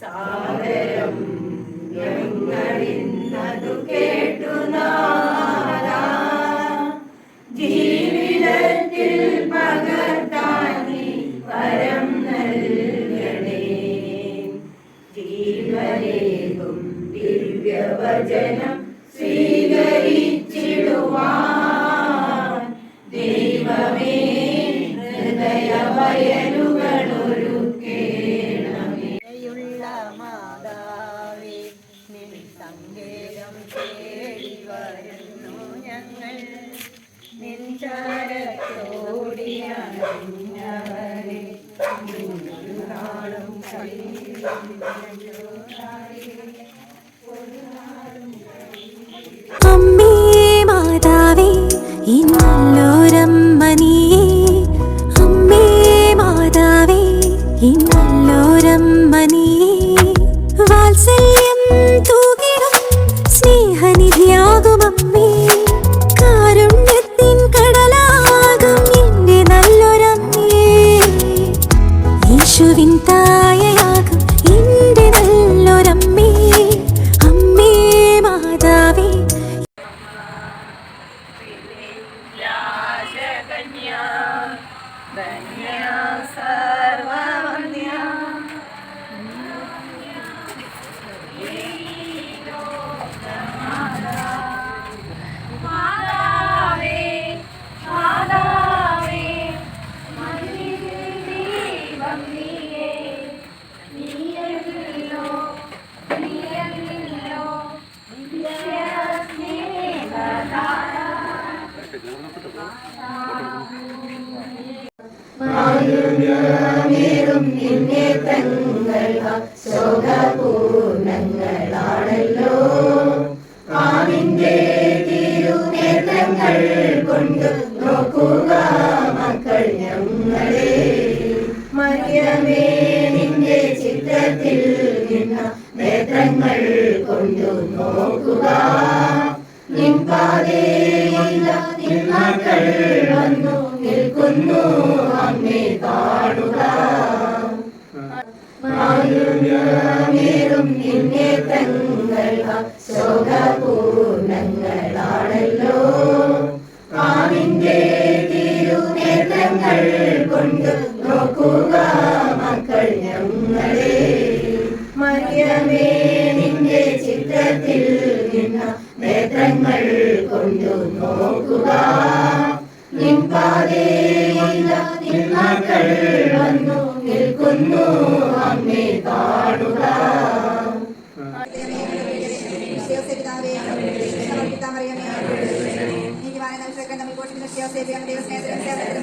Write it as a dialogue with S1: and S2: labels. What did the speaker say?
S1: സാദരം ഞങ്ങളിന്നതു കേട്ടു ജീവിതത്തിൽ പകർത്താൻ വരം നൽകണേ ജീവനേകും ദിവ്യവചനം ഹൃദയവയലുകളൊരുക്കേണമേ
S2: യുള്ള മാതാവേ നിൻ സങ്കേതം തേടി വരുന്നു ഞങ്ങൾ. നിൻ ചാരത്തോടിയണഞ്ഞവരെ നാളും
S1: മായുര്യമേറും നിന്നെ തങ്ങൾ ശോകപൂർണങ്ങളാണല്ലോ ആനിന്റെ തിരുനേത്രങ്ങൾ കൊണ്ട് നോക്കുക മക്കൾ ഞങ്ങളെ. നിന്റെ ചിത്രത്തിൽ നിന്ന നേത്രങ്ങൾ കൊണ്ടു നോക്കുക. നിന്മക്കൾ വന്നു നിൽക്കുന്നു അമ്മേ കാണുക മായുര്യമേറും നിന്നെ തങ്ങൾ ശോകപൂർണങ്ങളാണല്ലോ ആവിന്റെ തിരുനേത്രങ്ങൾ കൊണ്ട് നോക്കുക മക്കൾ ഞങ്ങളെ മറിയമേ നിന്റെ ചിത്രത്തിൽ നിന്ന നേത്രങ്ങൾ കൊണ്ടു നോക്കുക. നിൻപാതേയില്ല നിന്മക്കൾ വന്നു നിൽക്കുന്നു അമ്മേ കാണുക
S3: നീതിവാന നൽകേണ്ട നമ്മൾ കോഷിക്കുന്ന ദൈവസ്നേഹത്തിലും സേവനത്തിലും